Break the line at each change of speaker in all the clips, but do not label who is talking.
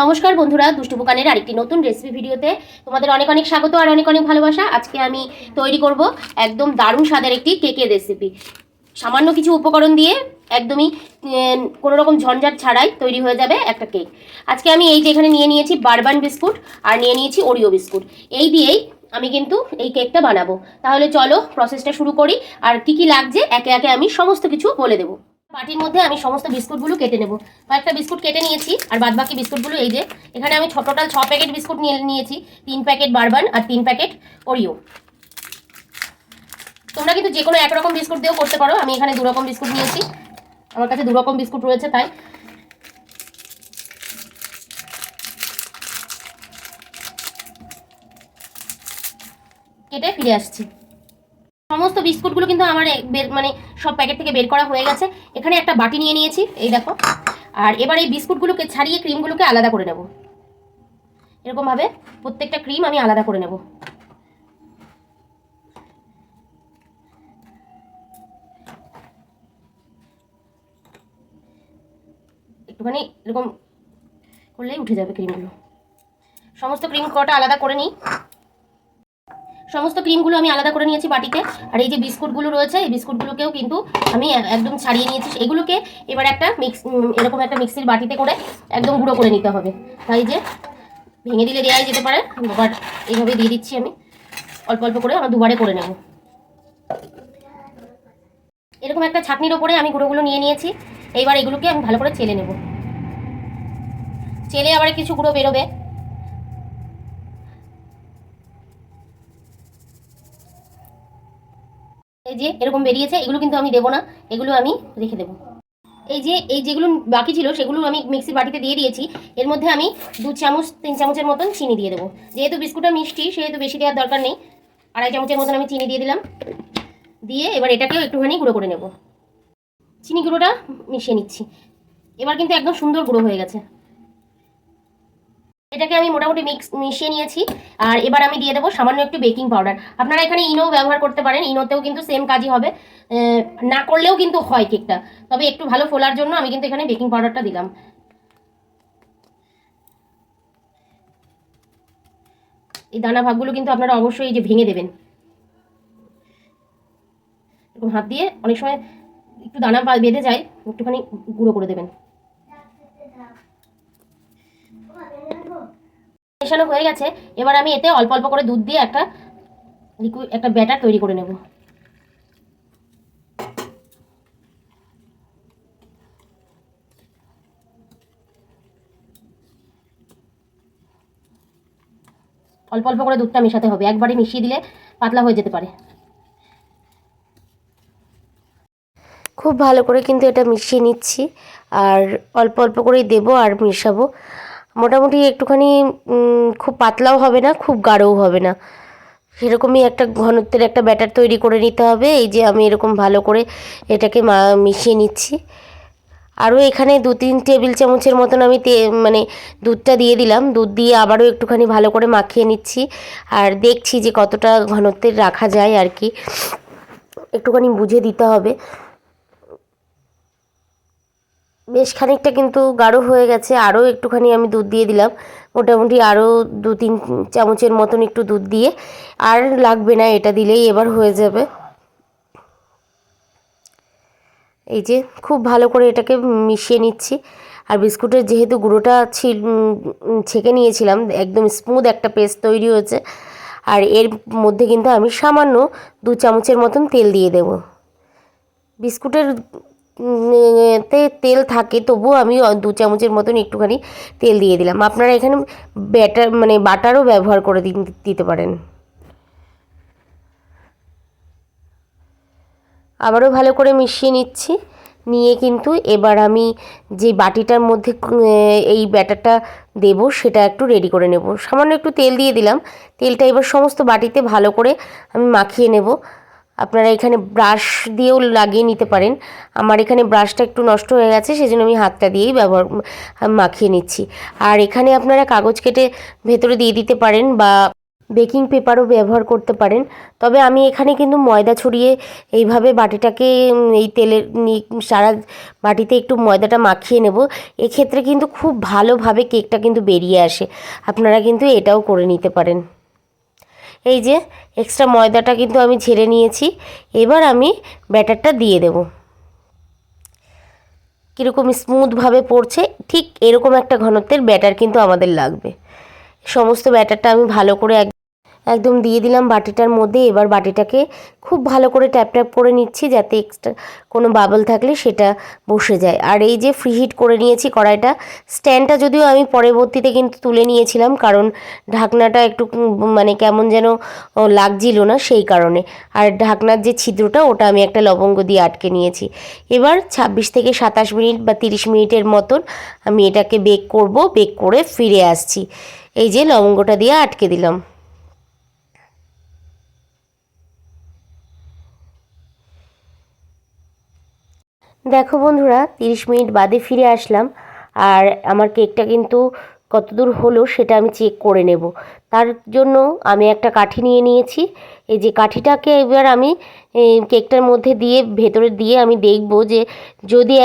নমস্কার বন্ধুরা, দুষ্টু বুকানের আরেকটি নতুন রেসিপি ভিডিওতে তোমাদের অনেক অনেক স্বাগত আর অনেক অনেক ভালোবাসা। আজকে আমি তৈরি করব একদম দারুণ স্বাদের একটি কেকের রেসিপি সামান্য কিছু উপকরণ দিয়ে একদমই কোনো রকম ঝঞ্ঝাট ছাড়াই তৈরি হয়ে যাবে একটা কেক আজকে আমি এই যে এখানে নিয়ে নিয়েছি বারবান বিস্কুট আর নিয়ে নিয়েছি ওরিও বিস্কুট। এই দিয়েই আমি কিন্তু এই কেকটা বানাবো। তাহলে চলো প্রসেসটা শুরু করি। আর কি কি লাগছে, একে একে আমি সমস্ত কিছু বলে দেবো। বাটির মধ্যে আমি সমস্ত বিস্কুটগুলো কেটে নেব। কয়েকটা বিস্কুট কেটে নিয়েছি, আর বাদ বাকি বিস্কুটগুলো এই যে, এখানে আমি ছ টোটাল ছ প্যাকেট বিস্কুট নিয়ে নিয়েছি, তিন প্যাকেট বারবান আর তিন প্যাকেট ওরিও। তোমরা কিন্তু যে কোনো একরকম বিস্কুট দিয়েও করতে পারো, আমি এখানে দু রকম বিস্কুট নিয়েছি, আমার কাছে দু রকম বিস্কুট রয়েছে তাই। কেটে ফিরে আসছি। সমস্ত বিস্কুটগুলো কিন্তু আমার মানে সব প্যাকেট থেকে বের করা হয়ে গেছে। এখানে একটা বাটি নিয়ে নিয়েছি, এই দেখো। আর এবার এই বিস্কুটগুলোকে ছাড়িয়ে ক্রিমগুলোকে আলাদা করে নেব। এরকমভাবে প্রত্যেকটা ক্রিম আমি আলাদা করে নেব। একটুখানি এরকম করলেই উঠে যাবে ক্রিমগুলো। সমস্ত ক্রিম কটা আলাদা করে নিই। সমস্ত ক্রিমগুলো আমি আলাদা করে নিয়েছি বাটিতে। আর এই যে বিস্কুটগুলো রয়েছে, এই বিস্কুটগুলোকেও কিন্তু আমি একদম ছাড়িয়ে নিয়েছি। এগুলোকে এবার একটা মিক্স এরকম একটা মিক্সির বাটিতে করে একদম গুঁড়ো করে নিতে হবে। তাই যে ভেঙে দিলে দেওয়াই যেতে পারে, আবার এইভাবে দিয়ে দিচ্ছি আমি। অল্প অল্প করে আমার দুবারে করে নেব। এরকম একটা ছাকনির ওপরে আমি গুঁড়োগুলো নিয়ে নিয়েছি। এইবার এগুলোকে আমি ভালো করে চেলে নেব। চেলে আবার কিছু গুঁড়ো বেরোবে। এই যে এরকম বেরিয়েছে, এগুলো কিন্তু আমি দেবো না, এগুলো আমি রেখে দেবো। এই যে, এই যেগুলো বাকি ছিল, সেগুলো আমি মিক্সির বাটিতে দিয়ে দিয়েছি। এর মধ্যে আমি দু চামচ, তিন চামচের মতন চিনি দিয়ে দেবো। যেহেতু বিস্কুটটা মিষ্টি, সেহেতু বেশি দেওয়ার দরকার নেই। আড়াই চামচের মতন আমি চিনি দিয়ে দিলাম। দিয়ে এবার এটাকেও একটুখানি গুঁড়ো করে নেব। চিনি গুঁড়োটা মিশিয়ে নিচ্ছি। এবার কিন্তু একদম সুন্দর গুঁড়ো হয়ে গেছে। এটাকে আমি মোটামুটি মিক্স মিশিয়ে নিয়েছি। আর এবার আমি দিয়ে দেবো সামান্য একটু বেকিং পাউডার আপনারা এখানে ইনো ব্যবহার করতে পারেন। ইনোতেও কিন্তু সেম কাজই হবে। না করলেও কিন্তু হয় কেকটা তবে একটু ভালো ফোলার জন্য আমি কিন্তু এখানে বেকিং পাউডারটা দিলাম। এই দানা ভাগগুলো কিন্তু আপনারা অবশ্যই এই যে ভেঙে দেবেন। এরকম হাত দিয়ে অনেক সময় একটু দানা বেঁধে যায়, একটুখানি গুঁড়ো করে দেবেন। মেশানো হয়ে গেছে, এবার আমি এতে অল্প অল্প করে দুধ দিয়ে একটা লিকুইড একটা ব্যাটার তৈরি করে নেব। অল্প অল্প করে দুধটা মেশাতে হবে একবারে মিশিয়ে দিলে পাতলা হয়ে যেতে পারে।
খুব ভালো করে কিন্তু এটা মিশিয়ে নিচ্ছি, আর অল্প অল্প করেই দেবো আর মেশাবো। মোটামুটি একটুখানি খুব পাতলাও হবে না, খুব গাঢ়ও হবে না। সেরকমই একটা ঘনত্বের একটা ব্যাটার তৈরি করে নিতে হবে। এই যে আমি এরকম ভালো করে এটাকে মিশিয়ে নিচ্ছি। আরও এখানে দু, তিন টেবিল চামচের মতন আমি তে মানে দুধটা দিয়ে দিলাম। দুধ দিয়ে আবারও একটুখানি ভালো করে মাখিয়ে নিচ্ছি। আর দেখছি যে কতটা ঘনত্বের রাখা যায় আর কি। একটুখানি বুঝে দিতে হবে। বেশ খানিকটা কিন্তু গাঢ় হয়ে গেছে, আরও একটুখানি আমি দুধ দিয়ে দিলাম। মোটামুটি আরও দু তিন চামচের মতন একটু দুধ দিয়ে, আর লাগবে না, এটা দিলেই এবার হয়ে যাবে। এই যে খুব ভালো করে এটাকে মিশিয়ে নিচ্ছি। আর বিস্কুটের যেহেতু গুঁড়োটা ছিল ছেঁকে নিয়েছিলাম, একদম স্মুথ একটা পেস্ট তৈরি হয়েছে। আর এর মধ্যে কিন্তু আমি সামান্য দু চামচের মতন তেল দিয়ে দেব। বিস্কুটের তে তেল থাকে, তবুও আমি দু চামচের মতন একটুখানি তেল দিয়ে দিলাম। আপনারা এখানে ব্যাটার মানে বাটারও ব্যবহার করে দিতে পারেন। আবারও ভালো করে মিশিয়ে নিচ্ছি। নিয়ে কিন্তু এবার আমি যে বাটিটার মধ্যে এই ব্যাটারটা দেব, সেটা একটু রেডি করে নেব। সামান্য একটু তেল দিয়ে দিলাম। তেলটা এবার সমস্ত বাটিতে ভালো করে আমি মাখিয়ে নেব। আপনারা এখানে ব্রাশ দিয়েও লাগিয়ে নিতে পারেন। আমার এখানে ব্রাশটা একটু নষ্ট হয়ে গেছে, সেজন্য আমি হাতটা দিয়েই ব্যবহার মাখিয়ে নিচ্ছি। আর এখানে আপনারা কাগজ কেটে ভেতরে দিয়ে দিতে পারেন বা বেকিং পেপারও ব্যবহার করতে পারেন। তবে আমি এখানে কিন্তু ময়দা ছড়িয়ে এইভাবে বাটিটাকে এই তেলের সারা বাটিতে একটু ময়দাটা মাখিয়ে নেব। এক্ষেত্রে কিন্তু খুব ভালোভাবে কেকটা কিন্তু বেরিয়ে আসে। আপনারা কিন্তু এটাও করে নিতে পারেন। এই যে এক্সট্রা ময়দাটা কিন্তু আমি ঝেড়ে নিয়েছি। এবার আমি ব্যাটারটা দিয়ে দেব। কীরকম স্মুথভাবে পড়ছে, ঠিক এরকম একটা ঘনত্বের ব্যাটার কিন্তু আমাদের লাগবে। সমস্ত ব্যাটারটা আমি ভালো করে এক- একদম দিয়ে দিলাম বাটিটার মধ্যে। এবার বাটিটাকে খুব ভালো করে ট্যাপ ট্যাপ করে নিচ্ছি যাতে এক্সট্রা কোনো বাবল থাকলে সেটা বসে যায়। আর এই যে ফ্রিহিট করে নিয়েছি কড়াইটা স্ট্যান্ডটা যদিও আমি পরবর্তীতে কিন্তু তুলে নিয়েছিলাম কারণ ঢাকনাটা একটু মানে কেমন যেন লাগছিল না সেই কারণে। আর ঢাকনার যে ছিদ্রটা, ওটা আমি একটা লবঙ্গ দিয়ে আটকে নিয়েছি। এবার ছাব্বিশ থেকে সাতাশ মিনিট বা তিরিশ মিনিটের মতন আমি এটাকে বেক করব। বেক করে ফিরে আসছি। এই যে লবঙ্গটা দিয়ে আটকে দিলাম। দেখো বন্ধুরা, তিরিশ মিনিট বাদে ফিরে আসলাম। আর আমার কেকটা কিন্তু কতদূর হলো সেটা আমি চেক করে নেব। তার জন্য আমি একটা কাঠি নিয়ে নিয়েছি। এই যে কাঠিটাকে এবার আমি কেকটার মধ্যে দিয়ে, ভেতরে দিয়ে আমি দেখব যে যদি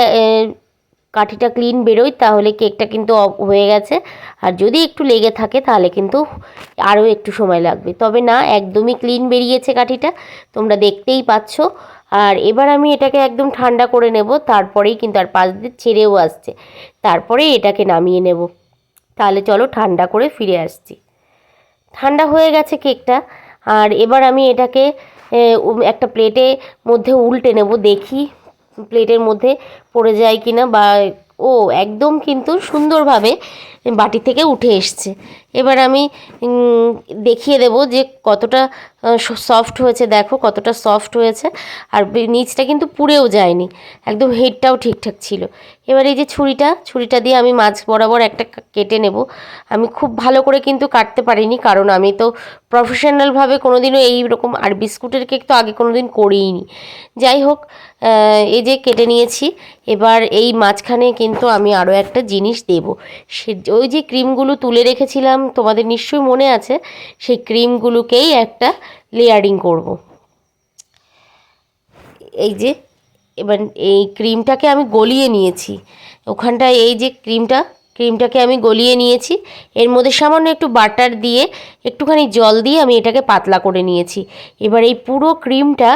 কাঠিটা ক্লিন বেরোয় তাহলে কেকটা কিন্তু হয়ে গেছে। আর যদি একটু লেগে থাকে তাহলে কিন্তু আরও একটু সময় লাগবে। তবে না, একদমই ক্লিন বেরিয়েছে কাঠিটা। তোমরা দেখতেই পাচ্ছ। আর এবার আমি এটাকে একদম ঠান্ডা করে নেব, তারপরেই কিন্তু আর পাশ দিয়ে ছেড়েও আসছে। তারপরে এটাকে নামিয়ে নেব। তাহলে চলো ঠান্ডা করে ফিরে আসছি। ঠান্ডা হয়ে গেছে কেকটা। আর এবার আমি এটাকে একটা প্লেটে মধ্যে উল্টে নেব, দেখি প্লেটের মধ্যে পড়ে যায় কিনা বা, ও, একদম কিন্তু সুন্দরভাবে বাটি থেকে উঠে এসছে। এবার আমি দেখিয়ে দেব যে কতটা সফট হয়েছে। দেখো কতটা সফট হয়েছে। আর নিচটা কিন্তু পুড়েও যায়নি। একদম হেডটাও ঠিকঠাক ছিল। এবার এই যে ছুরিটা ছুরিটা দিয়ে আমি মাছ বরাবর একটা কেটে নেব। আমি খুব ভালো করে কিন্তু কাটতে পারিনি, কারণ আমি তো প্রফেশনালভাবে কোনোদিনও এই রকম আর বিস্কুটের কেক তো আগে কোনো দিন করিনি যাই হোক এই যে কেটে নিয়েছি। এবার এই মাঝখানে কিন্তু আমি আরও একটা জিনিস দেব। সে ওই যে ক্রিমগুলো তুলে রেখেছিলাম, তোমাদের নিশ্চয়ই মনে আছে, সেই ক্রিমগুলোকেই একটা লেয়ারিং করব। এই যে, এবার এই ক্রিমটাকে আমি গলিয়ে নিয়েছি। ওখানটায় এই যে ক্রিমটা ক্রিমটাকে আমি গলিয়ে নিয়েছি। এর মধ্যে সামান্য একটু বাটার দিয়ে একটুখানি জল দিয়ে আমি এটাকে পাতলা করে নিয়েছি। এবার এই পুরো ক্রিমটা,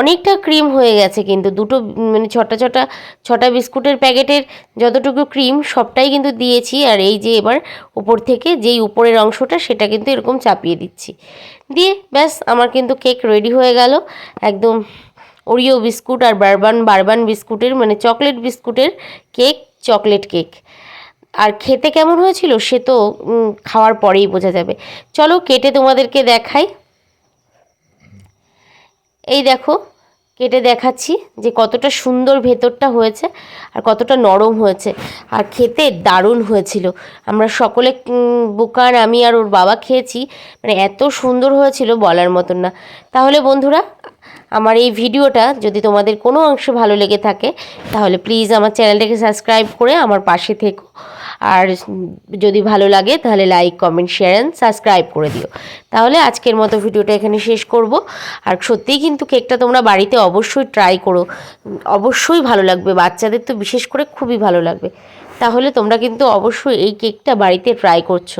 অনেকটা ক্রিম হয়ে গেছে কিন্তু দুটো মানে ছটা ছটা ছটা বিস্কুটের প্যাকেটের যতটুকু ক্রিম সবটাই কিন্তু দিয়েছি। আর এই যে এবার উপর থেকে যেই উপরের অংশটা সেটা কিন্তু এরকম চাপিয়ে দিচ্ছি। দিয়ে ব্যাস আমার কিন্তু কেক রেডি হয়ে গেল। একদম ওরিও বিস্কুট আর বারবান বারবান বিস্কুটের মানে চকলেট বিস্কুটের কেক, চকলেট কেক। আর খেতে কেমন হয়েছিল সে তো খাওয়ার পরেই বোঝা যাবে। চলো কেটে তোমাদেরকে দেখাই। এই দেখো, কেটে দেখাচ্ছি যে কতটা সুন্দর ভেতরটা হয়েছে আর কতটা নরম হয়েছে। আর খেতে দারুণ হয়েছিল। আমরা সকলে বুকান, আমি আর ওর বাবা খেয়েছি। মানে এত সুন্দর হয়েছিল বলার মতন না। তাহলে বন্ধুরা, আমার এই ভিডিওটা যদি তোমাদের কোনো অংশে ভালো লেগে থাকে, তাহলে প্লিজ আমার চ্যানেলটাকে সাবস্ক্রাইব করে আমার পাশে থেকো। আর যদি ভালো লাগে তাহলে like comment share and subscribe করে দিও। তাহলে আজকের মতো ভিডিওটা এখানে শেষ করব। আর সত্যিই কিন্তু কেকটা তোমরা বাড়িতে অবশ্যই ট্রাই করো। অবশ্যই ভালো লাগবে, বাচ্চাদের তো বিশেষ করে খুবই ভালো লাগবে। তাহলে তোমরা কিন্তু অবশ্যই এই কেকটা বাড়িতে ট্রাই করছ।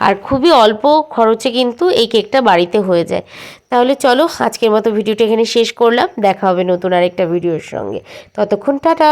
আর খুবই অল্প খরচে কিন্তু এই কেকটা বাড়িতে হয়ে যায়। তাহলে চলো আজকের মতো ভিডিওটা এখানে শেষ করলাম। দেখা হবে নতুন আরেকটা ভিডিওর সঙ্গে। ততক্ষণ টাটা!